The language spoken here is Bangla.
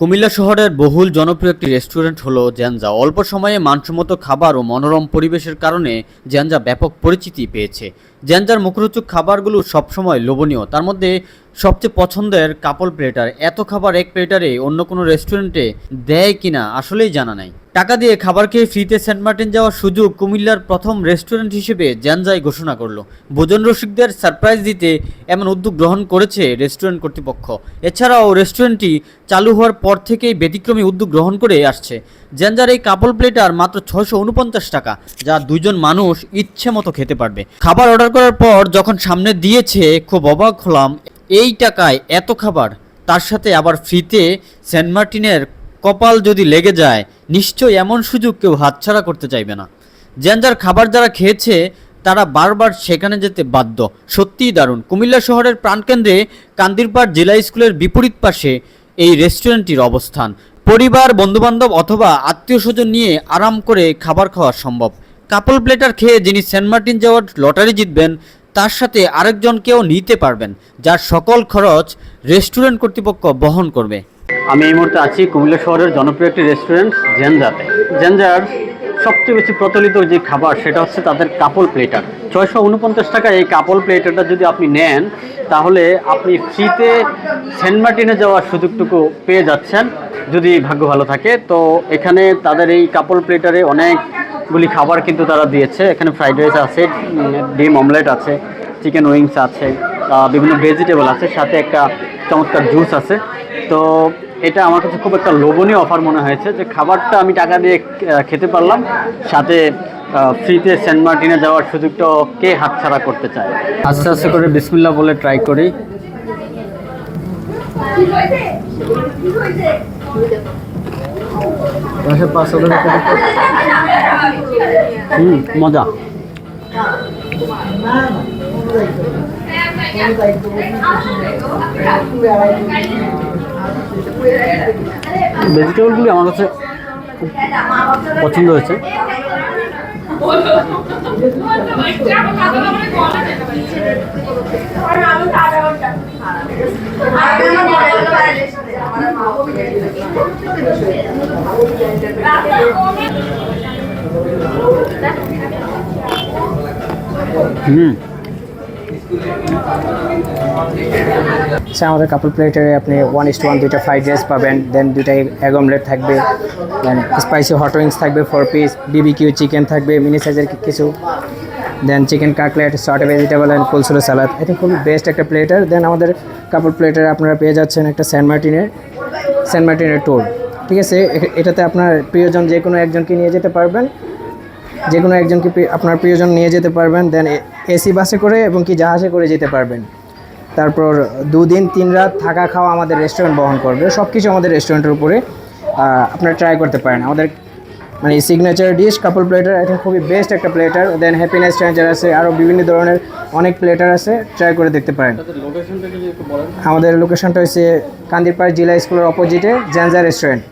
কুমিল্লা শহরের বহুল জনপ্রিয় একটি রেস্টুরেন্ট হলো জ্যানজা। অল্প সময়ে মানসম্মত খাবার ও মনোরম পরিবেশের কারণে জ্যানজা ব্যাপক পরিচিতি পেয়েছে। জ্যানজার মুখরোচক খাবারগুলো সবসময় লোভনীয়। তার মধ্যে সবচেয়ে পছন্দের কাপল প্লেটার এত খাবার এক প্লেটারে অন্য কোনো রেস্টুরেন্টে দেয় কিনা আসলেই জানা নাই। টাকা দিয়ে খাবার খেয়ে ফ্রিতে সেন্ট মার্টিন যাওয়ার সুযোগ কুমিল্লার প্রথম রেস্টুরেন্ট হিসেবে জ্যানজাই ঘোষণা করল। ভোজন রসিকদের সারপ্রাইজ দিতে এমন উদ্যোগ গ্রহণ করেছে রেস্টুরেন্ট কর্তৃপক্ষ। এছাড়াও রেস্টুরেন্টটি চালু হওয়ার পর থেকেই ব্যতিক্রমী উদ্যোগ গ্রহণ করে আসছে। জ্যানজার এই কাপল প্লেটার মাত্র ছয়শো উনপঞ্চাশ টাকা, যা দুইজন মানুষ ইচ্ছে মতো খেতে পারবে। খাবার অর্ডার করার পর যখন সামনে দিয়েছে, খুব অবাক হলাম। এই টাকায় এত খাবার, তার সাথে আবার ফ্রিতে সেন্ট মার্টিনের কপাল যদি লেগে যায় নিশ্চয়ই এমন সুযোগ কেউ হাতছাড়া করতে চাইবে না। জ্যানজার খাবার যারা খেয়েছে, তারা বারবার সেখানে যেতে বাধ্য। সত্যিই দারুণ। কুমিল্লা শহরের প্রাণকেন্দ্রে কান্দিরপাড় জেলা স্কুলের বিপরীত পাশে এই রেস্টুরেন্টটির অবস্থান। পরিবার, বন্ধুবান্ধব অথবা আত্মীয় স্বজন নিয়ে আরাম করে খাবার খাওয়া সম্ভব। কাপল প্লেটার খেয়ে যিনি সেন্ট মার্টিন যাওয়ার লটারি জিতবেন তার সাথে আরেকজনকেও নিতে পারবেন, যার সকল খরচ রেস্টুরেন্ট কর্তৃপক্ষ বহন করবে। আমি এই মুহূর্তে আছি কুমিল্লা শহরের জনপ্রিয় একটি রেস্টুরেন্ট জেনজাতে জেনজার সবচেয়ে বেশি প্রচলিত যে খাবার, সেটা হচ্ছে তাদের কাপল প্লেটার। ছয়শো উনপঞ্চাশ টাকা এই কাপল প্লেটারটা যদি আপনি নেন, তাহলে আপনি ফ্রিতে সেন্ট মার্টিনে যাওয়ার সুযোগটুকু পেয়ে যাচ্ছেন, যদি ভাগ্য ভালো থাকে। তো এখানে তাদের এই কাপল প্লেটারে অনেকগুলি খাবার কিন্তু তারা দিয়েছে। এখানে ফ্রাইড রাইস আছে, ডিম অমলেট আছে, চিকেন উইংস আছে বিভিন্ন ভেজিটেবল আছে, সাথে একটা চমৎকার জুস আছে। তো এটা আমার কাছে খুব একটা লোভনীয় অফার মনে হয়েছে যে খাবারটা আমি টাকা দিয়ে খেতে পারলাম, সাথে ফ্রিতে সেন্ট মার্টিনে যাওয়ার সুযোগটাও কে হাতছাড়া করতে চায়? আস্তে আস্তে করে বিসমিল্লা বলে ট্রাই করি। হুম মজা। ভেজিটেবলগুলি আমার কাছে পছন্দ হয়েছে। হুম। আচ্ছা আমাদের কাপল প্লেটারে আপনি ওয়ান ইস্ট ওয়ান দুইটা ফ্রাইড রাইস পাবেন দেন দুইটা এগ অমলেট থাকবে দেন স্পাইসি হট উইংস থাকবে ফোর পিস বিবিকিউ চিকেন থাকবে মিনি সাইজের কিছু then chicken cutlet short vegetable and coleslaw salad এটা খুবই বেস্ট একটা প্লেটার দেন আমাদের কাপড় প্লেটারে আপনারা পেয়ে যাচ্ছেন একটা সেন্ট মার্টিনের সেন্ট মার্টিনের ট্যুর ঠিক আছে এটাতে আপনার প্রিয়জন যে কোনো একজনকে নিয়ে যেতে পারবেন। যে কোনো একজনকে আপনার প্রিয়জন নিয়ে যেতে পারবেন দেন এসি বাসে করে এবং কি জাহাজে করে যেতে পারবেন। তারপর দুদিন তিন রাত থাকা খাওয়া আমাদের রেস্টুরেন্ট বহন করবে। সব কিছু আমাদের রেস্টুরেন্টের উপরে আপনারা ট্রাই করতে পারেন। আমাদের মানে সিগনেচার ডিশ কাপল প্লেটার এটা খুবই বেস্ট একটা প্লেটার দেন হ্যাপিনেস স্ট্রেঞ্জার আছে আরও বিভিন্ন ধরনের অনেক প্লেটার আছে ট্রাই করে দেখতে পারেন। আমাদের লোকেশনটা হচ্ছে কান্দিরপাড় জেলা স্কুলের অপোজিটে জ্যানজা রেস্টুরেন্ট